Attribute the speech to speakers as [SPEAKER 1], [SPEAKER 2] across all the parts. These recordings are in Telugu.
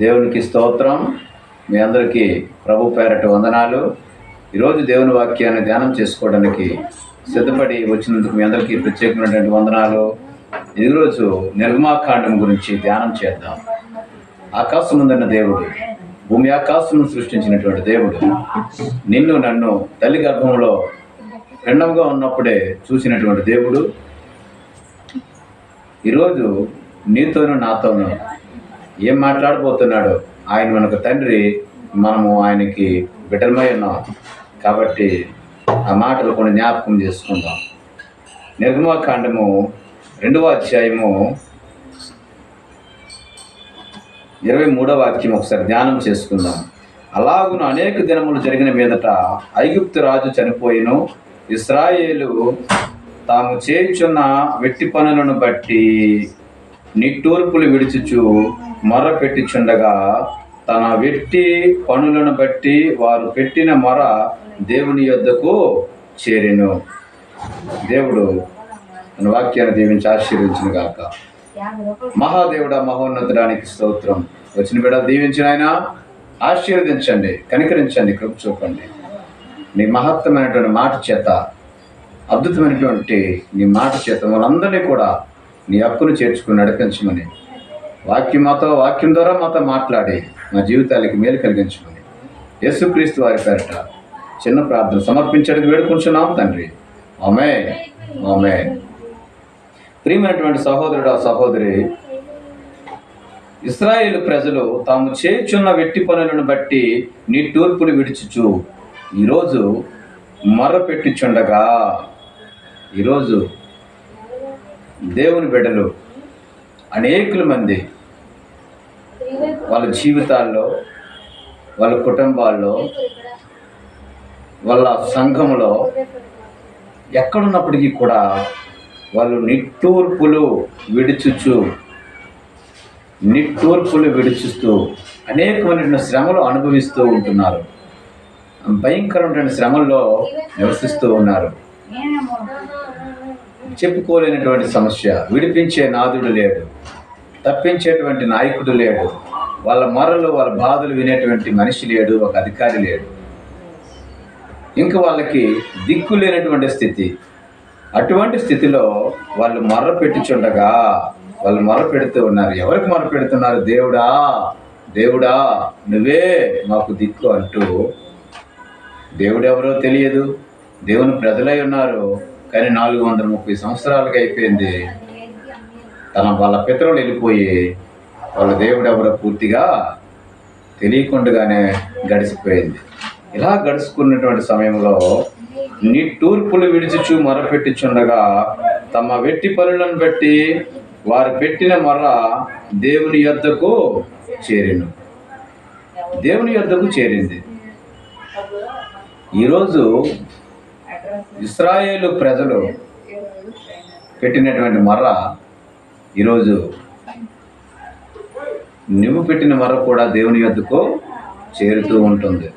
[SPEAKER 1] దేవునికి స్తోత్రం. మీ అందరికీ ప్రభు పేరటి వందనాలు. ఈరోజు దేవుని వాక్యాన్ని ధ్యానం చేసుకోవడానికి సిద్ధపడి వచ్చినందుకు మీ అందరికీ ప్రత్యేకమైనటువంటి వందనాలు. ఈరోజు నిర్మాకాండం గురించి ధ్యానం చేద్దాం. ఆకాశం ఉందన్న దేవుడు భూమి ఆకాశం సృష్టించినటువంటి దేవుడు నిన్ను నన్ను తల్లి గర్భంలో పిండంగా ఉన్నప్పుడే చూసినటువంటి దేవుడు. ఈరోజు నీతోనూ నాతోనూ ఏం మాట్లాడబోతున్నాడో? ఆయన మనకు తండ్రి మనము ఆయనకి బిడ్డలమై ఉన్నాం. కాబట్టి ఆ మాటలు కొన్ని జ్ఞాపకం చేసుకుందాం. నిర్గమకాండము రెండవ అధ్యాయము ఇరవై మూడవ వాక్యం ఒకసారి ధ్యానం చేసుకుందాం. అలాగున అనేక దినములు జరిగిన మీదట ఐగుప్తు రాజు చనిపోయిను. ఇస్రాయేలు తాము చేయుచున్న వెట్టి పనులను బట్టి నిట్టూర్పులు విడిచుచు మొర్ర పెట్టిచుండగా తన వెట్టి పనులను బట్టి వారు పెట్టిన మొర దేవుని యొద్దకు చేరెను. దేవుడు తన వాక్యాన్ని దీవించి ఆశీర్వించిన గాక మహాదేవుడ మహోన్నతుడానికి స్తోత్రం. వచ్చిన బిడ దీవించిన ఆయన ఆశీర్వదించండి కనికరించండి కృప చూపండి. నీ మహత్తమైనటువంటి మాట చేత అద్భుతమైనటువంటి నీ మాట చేత మనందరినీ కూడా నీ హక్కును చేర్చుకుని నడిపించమని. వాక్యం మాతో వాక్యం ద్వారా మాతో మాట్లాడి మా జీవితాలకి మేలు కలిగించమని. యేసుక్రీస్తు వారి పేరట చిన్న ప్రార్థన సమర్పించడానికి వేడుకుంటున్నాం తండ్రి. ఆమె ఆమె ప్రియమైనటువంటి సహోదరుడు సహోదరి ఇస్రాయేల్ ప్రజలు తాము చేయుచున్న వెట్టి పనులను బట్టి నీ నిట్టూర్పులు విడిచుచు. ఈరోజు మర్ర పెట్టించుండగా ఈరోజు దేవుని బిడ్డలు అనేకుల మంది వాళ్ళ జీవితాల్లో వాళ్ళ కుటుంబాల్లో వాళ్ళ సంఘంలో ఎక్కడున్నప్పటికీ కూడా వాళ్ళు నిట్టూర్పులు విడిచుచు నిట్టూర్పులు విడిచిస్తూ అనేకమైన శ్రమలు అనుభవిస్తూ ఉంటున్నారు. భయంకరమైన శ్రమల్లో నివసిస్తూ ఉన్నారు. చెప్పుకోలేనటువంటి సమస్య విడిపించే నాదుడు లేడు తప్పించేటువంటి నాయకుడు లేడు వాళ్ళ మొరలు వాళ్ళ బాధలు వినేటువంటి మనిషి లేడు ఒక అధికారి లేడు. ఇంకా వాళ్ళకి దిక్కు లేనటువంటి స్థితి. అటువంటి స్థితిలో వాళ్ళు మొర్ర పెట్టుచుండగా వాళ్ళు మొర్ర పెడుతూ ఉన్నారు. ఎవరికి మొర్ర పెడుతున్నారు? దేవుడా దేవుడా నువ్వే మాకు దిక్కు అంటూ దేవుడు ఎవరో తెలియదు. దేవుని ప్రజలై ఉన్నారు. కానీ నాలుగు వందల ముప్పై సంవత్సరాలకి అయిపోయింది. తన వాళ్ళ పితరులు వెళ్ళిపోయి వాళ్ళ దేవుడు ఎవరో పూర్తిగా తెలియకుండానే గడిచిపోయింది. ఇలా గడుచుకున్నటువంటి సమయంలో నిట్టూర్పులు విడిచిచు మొరపెట్టిచుండగా తమ వెట్టి పనులను బట్టి వారు పెట్టిన మొర్ర దేవుని యొద్దకు చేరిను. దేవుని యొద్దకు చేరింది. ఈరోజు ఇస్రాయేలు ప్రజలు పెట్టినటువంటి మర్ర ఈరోజు నువ్వు పెట్టిన మర్ర కూడా దేవుని యొద్దకు చేరుతూ ఉంటుంది.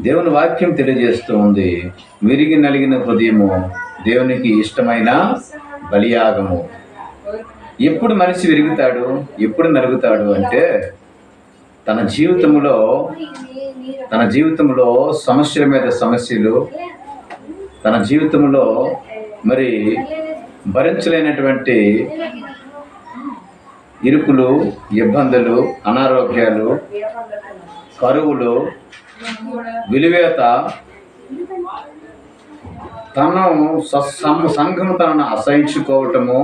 [SPEAKER 1] దేవుని వాక్యం తెలియజేస్తూ ఉంది విరిగి నలిగిన హృదయము దేవునికి ఇష్టమైన బలియాగము. ఎప్పుడు మనిషి విరుగుతాడు ఎప్పుడు నలుగుతాడు అంటే తన జీవితంలో తన జీవితంలో సమస్యల మీద సమస్యలు తన జీవితంలో మరి భరించలేనటువంటి ఇరుకులు ఇబ్బందులు అనారోగ్యాలు కరువులు విలువేత తను స- సంఘం తనను అసహించుకోవటము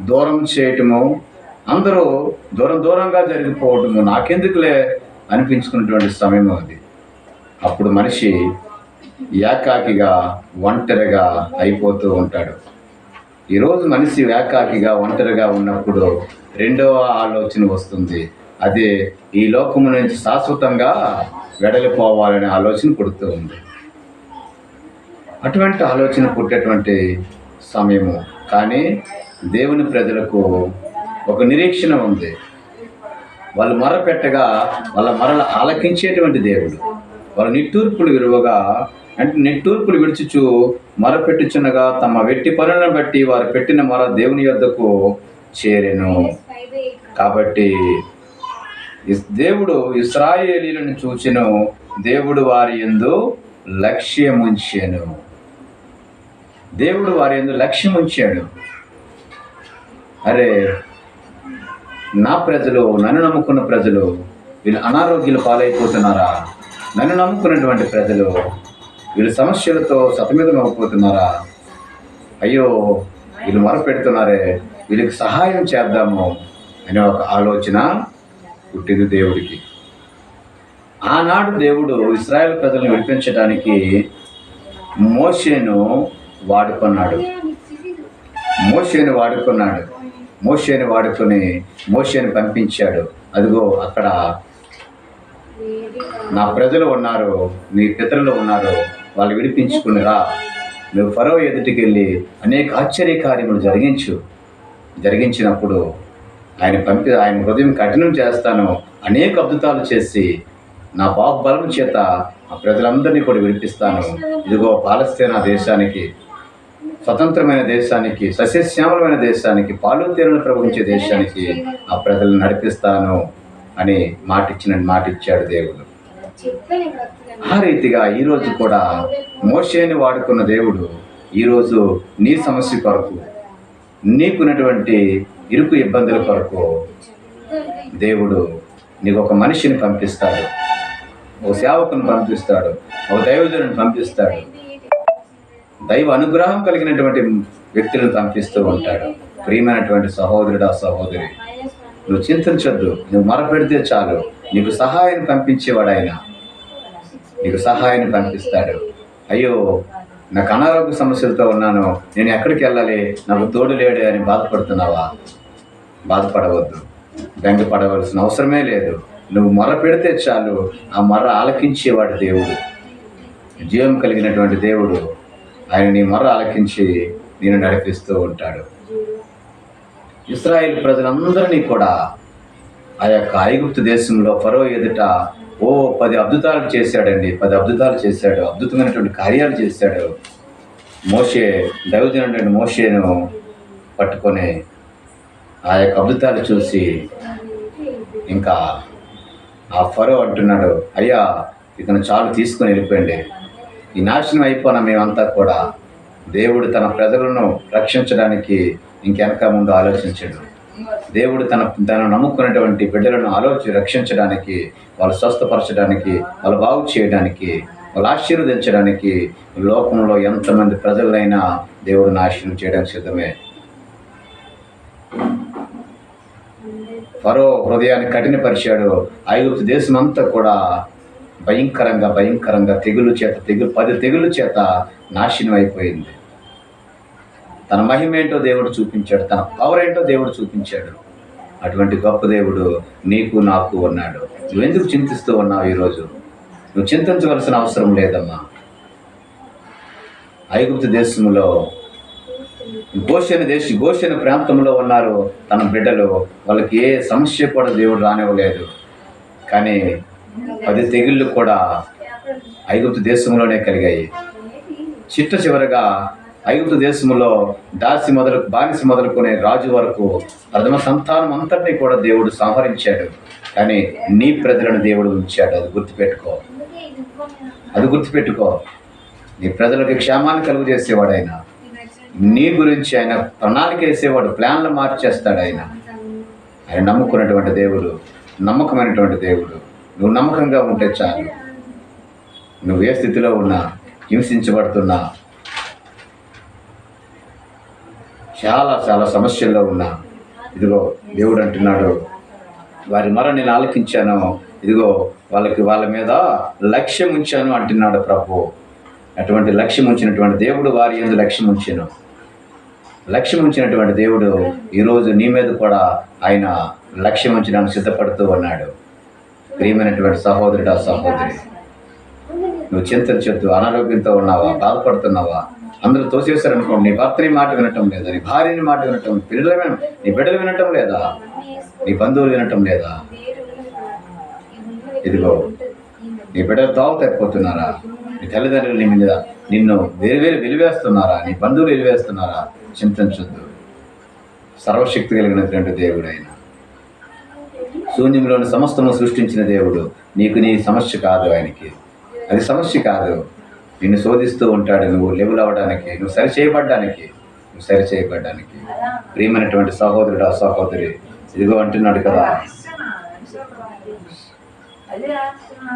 [SPEAKER 1] దూరం చేయటము అందరూ దూరం దూరంగా జరిగిపోవటము నాకెందుకులే అనిపించుకున్నటువంటి సమయం అది. అప్పుడు మనిషి ఏకాకిగా ఒంటరిగా అయిపోతూ ఉంటాడు. ఈరోజు మనిషి ఏకాకిగా ఒంటరిగా ఉన్నప్పుడు రెండవ ఆలోచన వస్తుంది. అదే ఈ లోకము నుంచి శాశ్వతంగా వెడలిపోవాలనే ఆలోచన పుడుతూ ఉంది. అటువంటి ఆలోచన పుట్టేటువంటి సమయము. కానీ దేవుని ప్రజలకు ఒక నిరీక్షణ ఉంది. వాళ్ళు మొర పెట్టగా వాళ్ళ మొరలు ఆలకించేటువంటి దేవుడు. వారు నిట్టూర్పులు విలువగా అంటే నిట్టూర్పులు విడిచిచు మొర పెట్టుచునగా తమ వెట్టి పనులను బట్టి వారు పెట్టిన మొర దేవుని యొద్దకు చేరెను. కాబట్టి దేవుడు ఇస్రాయేలీలను చూచెను. దేవుడు వారి ఎందు లక్ష్యముంచాను దేవుడు వారి ఎందు లక్ష్యం ఉంచాడు. అరే నా ప్రజలు నన్ను నమ్ముకున్న ప్రజలు వీళ్ళు అనారోగ్యాలు పాలైపోతున్నారా? నన్ను నమ్ముకున్నటువంటి ప్రజలు వీళ్ళు సమస్యలతో సతమితం అయిపోతున్నారా అయ్యో వీళ్ళు మొరపెడుతున్నారే వీళ్ళకి సహాయం చేద్దాము అనే ఒక ఆలోచన పుట్టింది దేవుడికి. ఆనాడు దేవుడు ఇస్రాయేల్ ప్రజలను విడిపించడానికి మోషేను వాడుకున్నాడు. మోషేను వాడుకున్నాడు. మోషేను వాడుకొని మోషేను పంపించాడు. అదిగో అక్కడ నా ప్రజలు ఉన్నారు నీ పితరులు ఉన్నారు వాళ్ళు విడిపించుకునిరా. నువ్వు ఫరో ఎదుటికి వెళ్ళి అనేక ఆశ్చర్య కార్యములు జరిగించు. జరిగించినప్పుడు ఆయన పంపి ఆయన హృదయం కఠినం చేస్తాను. అనేక అద్భుతాలు చేసి నా బాహుబలం చేత ఆ ప్రజలందరినీ కూడా విడిపిస్తాను. ఇదిగో పాలస్తీనా దేశానికి స్వతంత్రమైన దేశానికి సస్యశ్యామలమైన దేశానికి పాలు తేనెలు ప్రవహించే దేశానికి ఆ ప్రజలను నడిపిస్తాను అని మాటిచ్చిన మాటిచ్చాడు దేవుడు. ఆ రీతిగా ఈరోజు కూడా మోషేని వాడుకున్న దేవుడు ఈరోజు నీ సమస్య కొరకు నీకున్నటువంటి ఇరుకు ఇబ్బందుల కొరకు దేవుడు నీకు ఒక మనిషిని పంపిస్తాడు ఒక సేవకుని పంపిస్తాడు ఒక దైవజనుని పంపిస్తాడు. దైవ అనుగ్రహం కలిగినటువంటి వ్యక్తులను పంపిస్తూ ఉంటాడు. ప్రియమైనటువంటి సహోదరుడా సహోదరి నువ్వు చింతించొద్దు నువ్వు మొరపెడితే చాలు నీకు సహాయం పంపించేవాడు ఆయన నీకు సహాయాన్ని పంపిస్తాడు. అయ్యో నాకు అనారోగ్య సమస్యలతో ఉన్నాను. నేను ఎక్కడికి వెళ్ళాలి? నాకు తోడు లేడు అని బాధపడుతున్నావా? బాధపడవద్దు. బెంగపడవలసిన అవసరమే లేదు. నువ్వు మొర పెడితే చాలు. ఆ మొర ఆలకించేవాడు దేవుడు. జీవం కలిగినటువంటి దేవుడు ఆయన నీ మొర ఆలకించి నేను నడిపిస్తూ ఉంటాడు. ఇస్రాయేల్ ప్రజలందరినీ కూడా ఆ యొక్క ఐగుప్తు దేశంలో ఫరో ఎదుట ఓ పది అద్భుతాలు చేశాడండి పది అద్భుతాలు చేశాడు అద్భుతమైనటువంటి కార్యాలు చేశాడు. మోషే దైవజనుడైన మోషేను పట్టుకొని ఆ యొక్క అద్భుతాలు చూసి ఇంకా ఆ ఫరో అంటున్నాడు అయ్యా ఇతను చాలు తీసుకొని వెళ్ళిపోయింది ఈ నాశనం అయిపోయిన మేమంతా కూడా దేవుడు తన ప్రజలను రక్షించడానికి ఇంకెనక ముందు ఆలోచించాడు. దేవుడు తన తను నమ్ముకున్నటువంటి బిడ్డలను ఆలోచి రక్షించడానికి వాళ్ళు స్వస్థపరచడానికి వాళ్ళు బాగు చేయడానికి వాళ్ళు ఆశీర్వదించడానికి లోకంలో ఎంతమంది ప్రజలైనా దేవుడు నాశనం చేయడానికి సిద్ధమే. ఫరో హృదయాన్ని కఠినపరిచాడు. ఐగుప్తు దేశం అంతా కూడా భయంకరంగా భయంకరంగా తెగులు చేత తెగులు పది తెగులు చేత నాశనం అయిపోయింది తన మహిమ ఏంటో దేవుడు చూపించాడు తన పవర్ ఏంటో దేవుడు చూపించాడు. అటువంటి గొప్ప దేవుడు నీకు నాకు ఉన్నాడు. నువ్వెందుకు చింతిస్తూ ఉన్నావు ఈరోజు? నువ్వు చింతించవలసిన అవసరం లేదమ్మా. ఐగుప్తు దేశంలో గోషణ దేశ గోషణ ప్రాంతంలో ఉన్నారు తన బిడ్డలు. వాళ్ళకి ఏ సమస్య కూడా దేవుడు రానివ్వలేదు. కానీ పది తెగుళ్ళు కూడా ఐగుప్తు దేశంలోనే కలిగాయి. చిట్ట చివరగా ఐగుప్తు దేశంలో దాసి మొదలు బానిస మొదలుకునే రాజు వరకు ప్రథమ సంతానం అంతటినీ కూడా దేవుడు సంహరించాడు. కానీ నీ ప్రజలను దేవుడు ఉంచాడు. అది గుర్తుపెట్టుకో. అది గుర్తుపెట్టుకో. నీ ప్రజలకు క్షేమాన్ని కలుగు చేసేవాడు ఆయన నీ గురించి ఆయన ప్రణాళిక వేసేవాడు ప్లాన్లు మార్చేస్తాడు ఆయన. ఆయన నమ్ముకున్నటువంటి దేవుడు నమ్మకమైనటువంటి దేవుడు. నువ్వు నమ్మకంగా ఉంటే చాలు. నువ్వు ఏ స్థితిలో ఉన్నా హింసించబడుతున్నా చాలా చాలా సమస్యల్లో ఉన్నా. ఇదిగో దేవుడు అంటున్నాడు వారి మర నేను ఆలకించాను. ఇదిగో వాళ్ళకి వాళ్ళ మీద లక్ష్యం ఉంచాను అంటున్నాడు ప్రభు. అటువంటి లక్ష్యం ఉంచినటువంటి దేవుడు వారి ఎందు లక్ష్యం ఉంచాను. లక్ష్యం ఉంచినటువంటి దేవుడు ఈరోజు నీ మీద కూడా ఆయన లక్ష్యం ఉంచడానికి సిద్ధపడుతూ ఉన్నాడు. ప్రియమైనటువంటి సహోదరుడు సహోదరి నువ్వు చింతించొద్దు అనారోగ్యంతో ఉన్నావా? బాధపడుతున్నావా? అందరూ తోసేశారనుకోండి నీ భర్తని మాట వినటం లేదా నీ భార్యని మాట వినటం పిల్లలు విన నీ బిడ్డలు వినటం లేదా నీ బంధువులు వినటం లేదా? ఇదిగో నీ బిడ్డలు తావు తప్పిపోతున్నారా? నీ తల్లిదండ్రులు నీ మీద నిన్ను వేరు వేరు వెలివేస్తున్నారా? నీ బంధువులు వెలివేస్తున్నారా? చింతించొద్దు. సర్వశక్తి కలిగినటువంటి దేవుడు ఆయన శూన్యంలోని సమస్తము సృష్టించిన దేవుడు నీకు నీ సమస్య కాదు ఆయనకి. అది సమస్య కాదు. నిన్ను శోధిస్తూ ఉంటాడు నువ్వు లెవెల్ అవ్వడానికి నువ్వు సరి చేయబడ్డానికి నువ్వు సరి చేయబడ్డానికి. ప్రియమైనటువంటి సహోదరుడు ఆ సహోదరి ఇదిగో అంటున్నాడు కదా.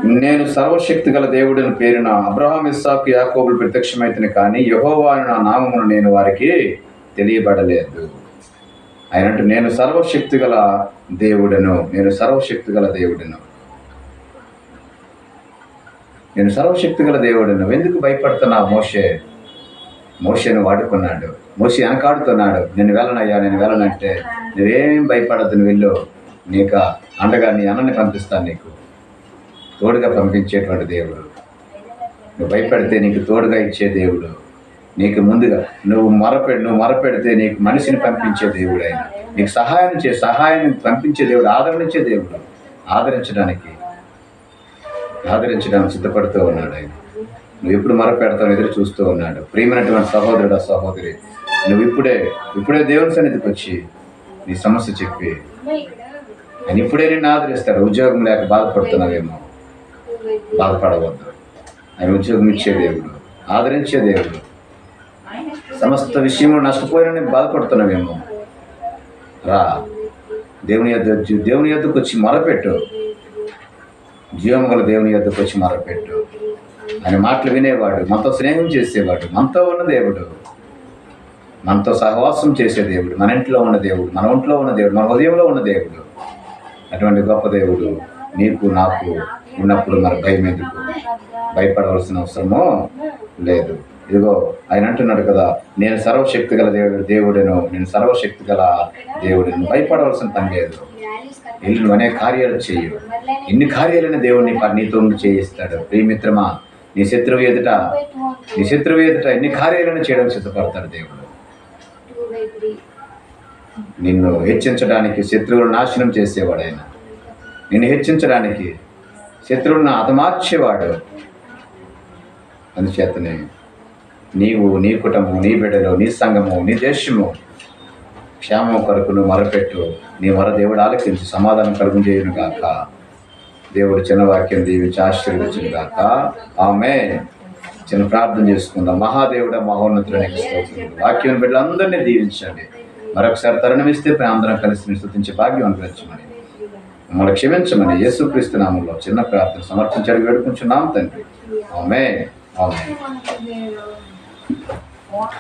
[SPEAKER 1] నేను సర్వశక్తి గల దేవుడిని పేరున అబ్రహాం ఇస్సాకు యాకోబులు ప్రత్యక్షమైతేనే కానీ యహోవా నా నామమును నేను వారికి తెలియబడలేదు. ఆయన నేను సర్వశక్తి గల దేవుడను నేను సర్వశక్తి గల దేవుడను. నేను సర్వశక్తి గల దేవుడను. ఎందుకు భయపడుతున్నావు మోషే? మోషేను వాడుకున్నాడు. మోషి వెనకాడుతున్నాడు నేను వెళ్ళనయ్యా నేను వెళ్ళనంటే నువ్వేం భయపడద్దు నువ్వు వెళ్ళు. నీకు అండగా నీ అన్నని పంపిస్తాను నీకు. తోడుగా పంపించేటువంటి దేవుడు. నువ్వు భయపెడితే నీకు తోడుగా ఇచ్చే దేవుడు. నీకు ముందుగా నువ్వు మొరపెడు నువ్వు మొరపెడితే నీకు మనిషిని పంపించే దేవుడు ఆయన నీకు సహాయం చే సహాయం పంపించే దేవుడు ఆదరణించే దేవుడు. ఆదరించడానికి ఆదరించడానికి సిద్ధపడుతూ ఉన్నాడు ఆయన. నువ్వు ఎప్పుడు మరపెడతావు ఎదురు చూస్తూ ఉన్నాడు. ప్రియమైనటువంటి సహోదరుడు సహోదరి నువ్వు ఇప్పుడే ఇప్పుడే దేవుని సన్నిధికి వచ్చి నీ సమస్య చెప్పి ఆయన ఇప్పుడే నిన్ను ఆదరిస్తాడు. ఉద్యోగం లేక బాధపడుతున్నావేమో బాధపడవద్దు. ఆయన ఉద్యోగం ఇచ్చే దేవుడు ఆదరించే దేవుడు. సమస్త విషయంలో నష్టపోయిన బాధపడుతున్నావేమో రా. దేవుని యొద్ వచ్చి దేవుని యొద్దకు వచ్చి మొరపెట్టు. జీవం గల దేవుని యొద్దకు వచ్చి మొరపెట్టు. ఆయన మాటలు వినేవాడు మనతో స్నేహం చేసేవాడు మనతో ఉన్న దేవుడు. మనతో సహవాసం చేసే దేవుడు మన ఇంట్లో ఉన్న దేవుడు మన ఒంట్లో ఉన్న దేవుడు మన హృదయంలో ఉన్న దేవుడు. అటువంటి గొప్ప దేవుడు నీకు నాకు ఉన్నప్పుడు మరి భయం ఎందుకు భయపడవలసిన అవసరమో లేదు. ఇదిగో ఆయన అంటున్నాడు కదా నేను సర్వశక్తి గల దేవుడు దేవుడను నేను సర్వశక్తి గల దేవుడను. భయపడవలసిన పని లేదు. వెళ్ళి నువ్వు అనేక కార్యాలు చేయు. ఎన్ని కార్యాలైన దేవుడిని నీతో చేయిస్తాడు. ప్రియమిత్రమా నీ శత్రువు ఎదుట నీ శత్రువు ఎదుట ఎన్ని కార్యాలను చేయడం సిద్ధపడతాడు దేవుడు. నిన్ను హెచ్చించడానికి శత్రువులు నాశనం చేసేవాడు ఆయన నిన్ను హెచ్చించడానికి శత్రువులను హతమార్చేవాడు. అందుచేతనే నీవు నీ కుటుంబం నీ బిడ్డలు నీ సంఘము నీ దేశము క్షేమం కొరకు నువ్వు మొరపెట్టు. నీ మొర దేవుడు ఆలకించి సమాధానం కలుగు చేయను గాక. దేవుడు చిన్న వాక్యం దీవించి ఆశీర్వదించును గాక. ఆమె చిన్న ప్రార్థన చేసుకుందాం. మహాదేవుడ మహోన్నతుడనే స్తోత్రం వాక్యం బిడ్డలందరినీ దీవించండి. మరొకసారి తరుణమిస్తే అందరం కలిసి స్థుతించే భాగ్యం అనుగ్రహించమని మమ్మల్ని క్షమించమని యేసుక్రీస్తు నామంలో చిన్న ప్రార్థన సమర్పించాడు వేడుకుంటున్నాం తండ్రి. ఆమె ఆమె
[SPEAKER 2] 我